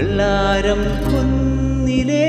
വെള്ളാരം കുന്നിലേ